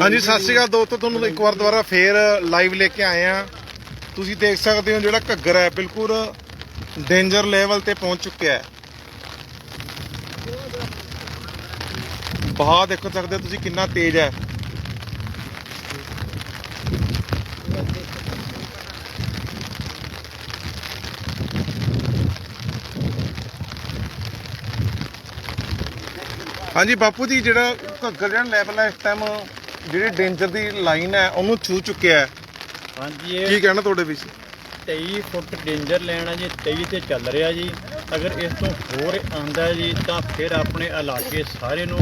ਹਾਂਜੀ, ਸਤਿ ਸ਼੍ਰੀ ਅਕਾਲ ਦੋਸਤੋ, ਤੁਹਾਨੂੰ ਇੱਕ ਵਾਰ ਦੁਬਾਰਾ ਫੇਰ ਲਾਈਵ ਲੈ ਕੇ ਆਏ ਆ ਤੁਸੀਂ ਦੇਖ ਸਕਦੇ ਹੋ ਜਿਹੜਾ ਘੱਗਰ ਹੈ, ਬਿਲਕੁਲ ਡੇਂਜਰ ਲੈਵਲ ਤੇ ਪਹੁੰਚ ਚੁੱਕਿਆ ਹੈ। ਬਹਾ ਦੇਖ ਸਕਦੇ ਹੋ ਤੁਸੀਂ ਕਿੰਨਾ ਤੇਜ਼ ਹੈ। ਹਾਂਜੀ, ਬਾਪੂ ਜੀ, ਜਿਹੜਾ ਘੱਗਰ ਜਿਹੜਾ ਲੈਵਲ ਹੈ, ਇਸ ਟਾਈਮ ਜਿਹੜੀ ਡੇਂਜਰ ਦੀ ਲਾਈਨ ਹੈ ਉਹਨੂੰ ਛੂ ਚੁੱਕਿਆ ਹੈ। ਹਾਂਜੀ ਕੀ ਇਹ ਕਹਿਣਾ ਤੁਹਾਡੇ ਵਿੱਚ? 23 ਫੁੱਟ ਡੇਂਜਰ ਲੈਣਾ ਜੀ 23 ਤੇ ਚੱਲ ਰਿਹਾ ਜੀ। ਅਗਰ ਇਸ ਤੋਂ ਹੋਰ ਆਂਦਾ ਜੀ ਤਾਂ ਫਿਰ ਆਪਣੇ ਇਲਾਕੇ ਸਾਰੇ ਨੂੰ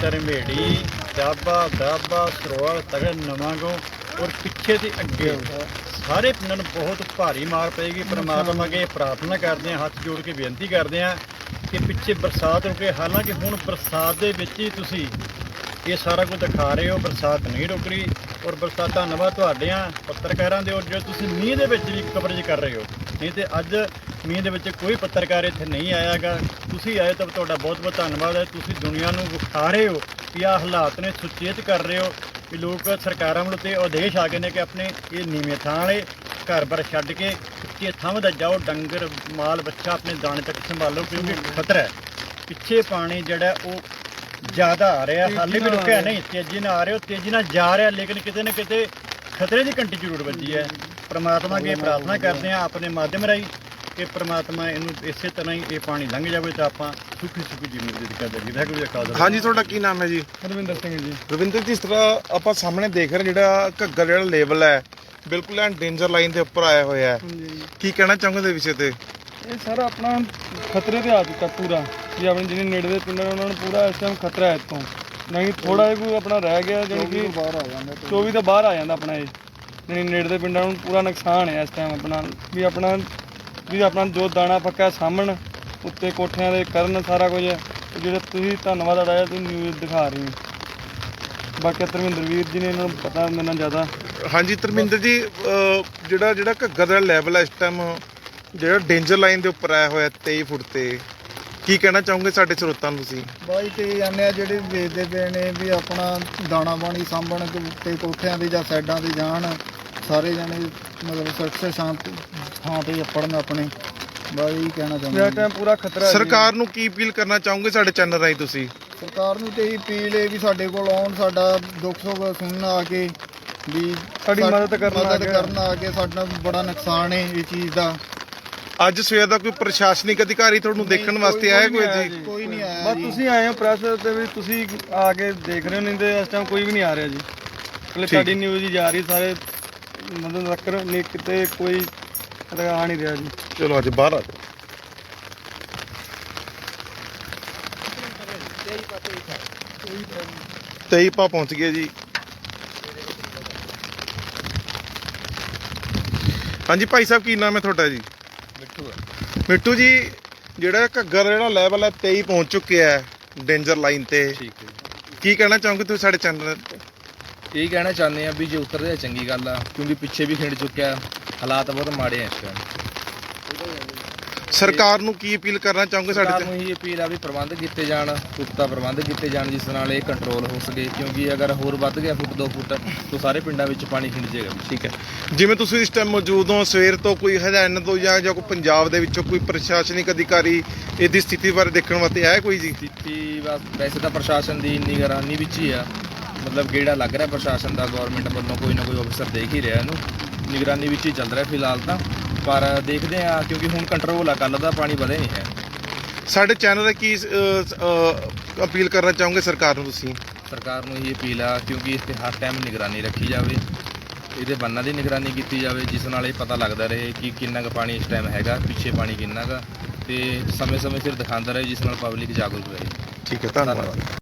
ਧਰਮੇੜੀ ਡਾਬਾ ਦਾਬਾ ਸਰੋਵਰ ਤਗੜ ਨਵਾਂਗੋ ਔਰ ਪਿੱਛੇ ਤੇ ਅੱਗੇ ਸਾਰੇ ਪਿੰਡਾਂ ਨੂੰ ਬਹੁਤ ਭਾਰੀ ਮਾਰ ਪਏਗੀ। ਪਰਮਾਤਮਾ ਅੱਗੇ ਪ੍ਰਾਰਥਨਾ ਕਰਦੇ ਹਾਂ ਹੱਥ ਜੋੜ ਕੇ ਬੇਨਤੀ ਕਰਦੇ ਹਾਂ ਕਿ ਪਿੱਛੇ ਬਰਸਾਤ ਰੁਕੇ ਹਾਲਾਂਕਿ ਹੁਣ ਬਰਸਾਤ ਦੇ ਵਿੱਚ ਹੀ ਤੁਸੀਂ ਇਹ ਸਾਰਾ ਕੁਝ ਦਿਖਾ ਰਹੇ ਹੋ, ਬਰਸਾਤ ਨਹੀਂ ਰੁਕ ਰਹੀ ਔਰ ਬਰਸਾਤ ਧੰਨਵਾਦ ਤੁਹਾਡਿਆਂ ਪੱਤਰਕਾਰਾਂ ਦੇ ਔਰ ਜੋ ਤੁਸੀਂ ਮੀਂਹ ਦੇ ਵਿੱਚ ਵੀ ਕਵਰੇਜ ਕਰ ਰਹੇ ਹੋ। ਨਹੀਂ ਤੇ ਅੱਜ ਮੀਂਹ ਦੇ ਵਿੱਚ ਕੋਈ ਪੱਤਰਕਾਰ ਇੱਥੇ ਨਹੀਂ ਆਇਆਗਾ। ਤੁਸੀਂ ਆਏ ਤਾਂ ਤੁਹਾਡਾ ਬਹੁਤ ਬਹੁਤ ਧੰਨਵਾਦ ਹੈ। ਤੁਸੀਂ ਦੁਨੀਆ ਨੂੰ ਵਿਖਾ ਰਹੇ ਹੋ ਕਿ ਆਹ ਹਾਲਾਤ ਨੇ, ਸੁਚੇਤ ਕਰ ਰਹੇ ਹੋ ਕਿ ਲੋਕ ਸਰਕਾਰਾਂ ਵੱਲੋਂ ਤੇ ਆਦੇਸ਼ ਆ ਗਏ ਨੇ ਕਿ ਆਪਣੇ ਇਹ ਨੀਵੇਂ ਥਾਂ ਵਾਲੇ ਘਰ-ਬਾਰ ਛੱਡ ਕੇ ਉੱਚੇ ਥਾਂ ਤੇ ਜਾਓ, ਡੰਗਰ, ਮਾਲ, ਬੱਚਾ ਆਪਣੇ ਦਾਣੇ ਤੱਕ ਸੰਭਾਲੋ ਕਿਉਂਕਿ ਖਤਰਾ ਹੈ। ਪਿੱਛੇ ਪਾਣੀ ਜਿਹੜਾ ਉਹ ਜ਼ਿਆਦਾ ਆ ਰਿਹਾ ਹਾਲੇ ਵੀ ਰੁਕਿਆ ਨਹੀਂ ਤੇਜ਼ੀ ਨਾਲ ਆ ਰਿਹਾ ਉਹ ਤੇਜ਼ੀ ਨਾਲ ਜਾ ਰਿਹਾ ਲੇਕਿਨ ਕਿਤੇ ਨਾ ਕਿਤੇ ਖਤਰੇ ਦੀ ਘੰਟੀ ਜ਼ਰੂਰ ਵੱਜੀ ਹੈ। ਪ੍ਰਮਾਤਮਾ ਅੱਗੇ ਪ੍ਰਾਰਥਨਾ ਕਰਦੇ ਹਾਂ ਆਪਣੇ ਮਾਧਿਅਮ ਰਾਹੀਂ ਕਿ ਪ੍ਰਮਾਤਮਾ ਇਹਨੂੰ ਇਸੇ ਤਰ੍ਹਾਂ ਹੀ ਇਹ ਪਾਣੀ ਲੰਘ ਜਾਵੇ ਤਾਂ ਆਪਾਂ ਸੁਖੀ ਸੁਖੀ ਜੀਵਨ ਦੀ ਕਦਰ ਕਰੀਏ ਵਾਹਿਗੁਰੂ ਜੀ ਕਾ ਖਾਲਸਾ। ਹਾਂਜੀ ਤੁਹਾਡਾ ਕੀ ਨਾਮ ਹੈ ਜੀ? ਰਵਿੰਦਰ ਸਿੰਘ ਜੀ। ਰਵਿੰਦਰ ਜੀ ਇਸ ਤਰ੍ਹਾਂ ਆਪਾਂ ਸਾਹਮਣੇ ਦੇਖ ਰਹੇ ਜਿਹੜਾ ਘੱਗਰ ਜਿਹੜਾ ਲੈਵਲ ਹੈ ਬਿਲਕੁਲ ਐਨ ਡੇਂਜਰ ਲਾਈਨ ਦੇ ਉੱਪਰ ਆਇਆ ਹੋਇਆ ਹੈ। ਕੀ ਕਹਿਣਾ ਚਾਹੋਗੇ ਦੇ ਵਿਸ਼ੇ ਤੇ? ਇਹ ਸਾਰਾ ਆਪਣਾ ਖਤਰੇ ਤੇ ਆ ਚੁੱਕਾ ਪੂਰਾ। ਵੀ ਆਪਣੇ ਜਿਹੜੇ ਨੇੜੇ ਦੇ ਪਿੰਡ ਨੇ ਉਹਨਾਂ ਨੂੰ ਪੂਰਾ ਇਸ ਟਾਈਮ ਖਤਰਾ ਹੈ ਇੱਥੋਂ। ਨਹੀਂ ਥੋੜਾ ਜਿਹਾ ਕੋਈ ਆਪਣਾ ਰਹਿ ਗਿਆ ਜਾਣੀ ਕਿ ਬਾਹਰ ਆ ਜਾਂਦਾ 24 ਤੋਂ ਬਾਹਰ ਆ ਜਾਂਦਾ ਆਪਣਾ ਇਹ। ਜਾਣੀ ਨੇੜੇ ਦੇ ਪਿੰਡਾਂ ਨੂੰ ਪੂਰਾ ਨੁਕਸਾਨ ਹੈ ਇਸ ਟਾਈਮ ਆਪਣਾ। ਵੀ ਆਪਣਾ ਵੀ ਆਪਣਾ ਜੋ ਦਾਣਾ ਪੱਕਾ ਸਾਹਮਣ ਉੱਤੇ ਕੋਠਿਆਂ ਦੇ ਕਰਨ ਸਾਰਾ ਕੁਝ ਜਿਹੜੇ ਤੁਸੀਂ ਧੰਨਵਾਦ ਅਦਾ ਤੁਸੀਂ ਨਿਊਜ਼ ਦਿਖਾ ਰਹੇ ਹੋ। ਬਾਕੀ ਧਰਮਿੰਦਰ ਵੀਰ ਜੀ ਨੇ ਇਹਨਾਂ ਨੂੰ ਪਤਾ ਮੇਰੇ ਨਾਲ ਜ਼ਿਆਦਾ। ਹਾਂਜੀ ਧਰਮਿੰਦਰ ਜੀ ਅਹ, ਜਿਹੜਾ ਜਿਹੜਾ ਘੱਗਰ ਦਾ ਲੈਵਲ ਹੈ ਇਸ ਟਾਈਮ ਜਿਹੜਾ ਡੇਂਜਰ ਲਾਈਨ ਦੇ ਉੱਪਰ ਆਇਆ ਹੋਇਆ 23 ਫੁੱਟ ਤੇ ਕੀ ਕਹਿਣਾ ਚਾਹੋਗੇ ਸਾਡੇ ਸਰੋਤਾਂ ਨੂੰ ਤੁਸੀਂ? ਬਾਈ ਤੇ ਜਾਂਦੇ ਆ ਜਿਹੜੇ ਵੇਚਦੇ ਪਏ ਨੇ ਵੀ ਆਪਣਾ ਦਾਣਾ ਪਾਣੀ ਸਾਂਭਣ ਤੇ ਕੋਠਿਆਂ ਦੇ ਜਾਂ ਸਾਈਡਾਂ ਤੇ ਜਾਣ ਸਾਰੇ ਜਣੇ ਮਤਲਬ ਸੁਰੱਖਿਆ ਸ਼ਾਂਤ ਥਾਂ ਤੇ ਪੜਨ ਆਪਣੇ। ਬਾਈ ਕਹਿਣਾ ਚਾਹੁੰਦਾ ਟਾਈਮ ਪੂਰਾ ਖਤਰਾ ਹੈ। ਸਰਕਾਰ ਨੂੰ ਕੀ ਅਪੀਲ ਕਰਨਾ ਚਾਹੋਗੇ ਸਾਡੇ ਚੈਨਲ ਰਾਹੀਂ ਤੁਸੀਂ? ਸਰਕਾਰ ਨੂੰ ਤੇ ਇਹੀ ਅਪੀਲ ਹੈ ਵੀ ਸਾਡੇ ਕੋਲ ਆਉਣ ਸਾਡਾ ਦੁੱਖ ਸੁੱਖ ਸੁਣਨ ਆ ਕੇ ਵੀ ਸਾਡੀ ਮਦਦ। ਕਰਨ ਆ ਕੇ ਸਾਡਾ ਬੜਾ ਨੁਕਸਾਨ ਹੈ ਇਹ ਚੀਜ਼ ਦਾ। ਅੱਜ ਸਵੇਰ ਦਾ ਕੋਈ ਪ੍ਰਸ਼ਾਸਨਿਕ ਅਧਿਕਾਰੀ ਤੁਹਾਨੂੰ ਦੇਖਣ ਵਾਸਤੇ ਆਇਆ ਕੋਈ ਜੀ? ਕੋਈ ਨਹੀਂ ਆਇਆ ਬਸ ਤੁਸੀਂ ਆਏ ਹੋ ਪ੍ਰੈਸ ਤੇ ਵੀ ਤੁਸੀਂ ਆ ਕੇ ਦੇਖ ਰਹੇ ਹੋ ਨਹੀਂ ਤੇ ਇਸ ਟਾਈਮ ਕੋਈ ਵੀ ਨਹੀਂ ਆ ਰਿਹਾ ਜੀ। ਅਗਲੇ ਤੁਹਾਡੀ ਨਿਊਜ਼ ਹੀ ਜਾ ਰਹੀ ਸਾਰੇ ਮਦਦ ਰੱਖਰ ਨਹੀਂ ਕਿਤੇ ਕੋਈ ਆ ਨਹੀਂ ਰਿਹਾ ਜੀ। ਚਲੋ ਅੱਜ ਬਾਹਰ ਆ ਜਾਓ। ਤੇਈ ਪਾ ਪਹੁੰਚ ਗਏ ਜੀ। ਹਾਂਜੀ ਭਾਈ ਸਾਹਿਬ ਕੀ ਨਾਮ ਹੈ ਤੁਹਾਡਾ ਜੀ? ਮਿੱਠੂ ਮਿੱਠੂ ਜੀ ਜਿਹੜਾ ਘੱਗਰ ਜਿਹੜਾ ਲੈਵਲ ਹੈ 23 ਪਹੁੰਚ ਚੁੱਕਿਆ ਹੈ ਡੇਂਜਰ ਲਾਈਨ ਤੇ। ਠੀਕ ਹੈ ਕੀ ਕਹਿਣਾ ਚਾਹੋਗੇ ਤੁਸੀਂ ਸਾਡੇ ਚੈਨਲ ਇਹ ਕਹਿਣਾ ਚਾਹੁੰਦੇ ਆ ਵੀ ਜੇ ਉਤਰਦੇ ਆ ਚੰਗੀ ਗੱਲ ਆ ਕਿਉਂਕਿ ਪਿੱਛੇ ਵੀ ਖਿੰਡ ਚੁੱਕਿਆ ਹਾਲਾਤ ਬਹੁਤ ਮਾੜੇ ਆ ਇਸ ਟਾਈਮ ਸਰਕਾਰ ਨੂੰ ਕੀ ਅਪੀਲ ਕਰਨਾ ਚਾਹੋਗੇ ਸਾਡੇ ਸਰਕਾਰ ਨੂੰ ਹੀ ਅਪੀਲ ਆ ਵੀ ਪ੍ਰਬੰਧ ਕੀਤੇ ਜਾਣ ਪੁਖਤਾ ਪ੍ਰਬੰਧ ਕੀਤੇ ਜਾਣ ਜਿਸ ਨਾਲ ਇਹ ਕੰਟਰੋਲ ਹੋ ਸਕੇ। ਕਿਉਂਕਿ ਅਗਰ ਹੋਰ ਵੱਧ ਗਿਆ ਫੁੱਟ 2 ਫੁੱਟ ਤਾਂ ਸਾਰੇ ਪਿੰਡਾਂ ਵਿੱਚ ਪਾਣੀ ਖਿੰਡ ਜਾਏਗਾ ਠੀਕ ਹੈ। ਜਿਵੇਂ ਤੁਸੀਂ ਇਸ ਟਾਈਮ ਮੌਜੂਦ ਹੋ ਸਵੇਰ ਤੋਂ ਕੋਈ ਹਰਿਆਣਾ ਤੋਂ ਜਾਂ ਜਾਂ ਕੋਈ ਪੰਜਾਬ ਦੇ ਵਿੱਚੋਂ ਕੋਈ ਪ੍ਰਸ਼ਾਸਨਿਕ ਅਧਿਕਾਰੀ ਇਹਦੀ ਸਥਿਤੀ ਬਾਰੇ ਦੇਖਣ ਵਾਸਤੇ ਆਇਆ ਕੋਈ ਜੀ? ਸਥਿਤੀ ਬਸ ਵੈਸੇ ਤਾਂ ਪ੍ਰਸ਼ਾਸਨ ਦੀ ਨਿਗਰਾਨੀ ਵਿੱਚ ਹੀ ਆ। ਮਤਲਬ ਗੇੜਾ ਲੱਗ ਰਿਹਾ ਪ੍ਰਸ਼ਾਸਨ ਦਾ? ਗਵਰਨਮੈਂਟ ਵੱਲੋਂ ਕੋਈ ਨਾ ਕੋਈ ਅਫਸਰ ਦੇਖ ਹੀ ਰਿਹਾ ਇਹਨੂੰ। ਨਿਗਰਾਨੀ ਵਿੱਚ ਹੀ ਚੱਲ ਰਿਹਾ ਫਿਲਹਾਲ ਤਾਂ। ਪਰ ਦੇਖਦੇ ਆ ਕਿਉਂਕਿ ਹੁਣ ਕੰਟਰੋਲ ਆ ਕੱਲ ਦਾ ਪਾਣੀ ਵਧੇ ਨਹੀਂ ਹੈ। ਸਾਡੇ ਚੈਨਲ ਦਾ ਕੀ ਅਪੀਲ ਕਰਨਾ ਚਾਹੋਗੇ ਸਰਕਾਰ ਨੂੰ ਤੁਸੀਂ? ਸਰਕਾਰ ਨੂੰ ਇਹ ਅਪੀਲ ਆ ਕਿਉਂਕਿ ਇਸ ਤੇ ਹਰ ਟਾਈਮ ਨਿਗਰਾਨੀ ਰੱਖੀ ਜਾਵੇ। ਇਹਦੇ ਬੰਨਾਂ ਦੀ ਨਿਗਰਾਨੀ ਕੀਤੀ ਜਾਵੇ ਜਿਸ ਨਾਲ ਇਹ ਪਤਾ ਲੱਗਦਾ ਰਹੇ ਕਿ ਕਿੰਨਾ ਕੁ ਪਾਣੀ ਇਸ ਟਾਈਮ ਹੈਗਾ ਪਿੱਛੇ ਪਾਣੀ ਕਿੰਨਾ ਕੁ ਤੇ ਸਮੇਂ-ਸਮੇਂ ਸਿਰ ਦਿਖਾਉਂਦਾ ਰਹੇ ਜਿਸ ਨਾਲ ਪਬਲਿਕ ਜਾਗਰੂਕ ਰਹੇ। ਠੀਕ ਹੈ ਧੰਨਵਾਦ।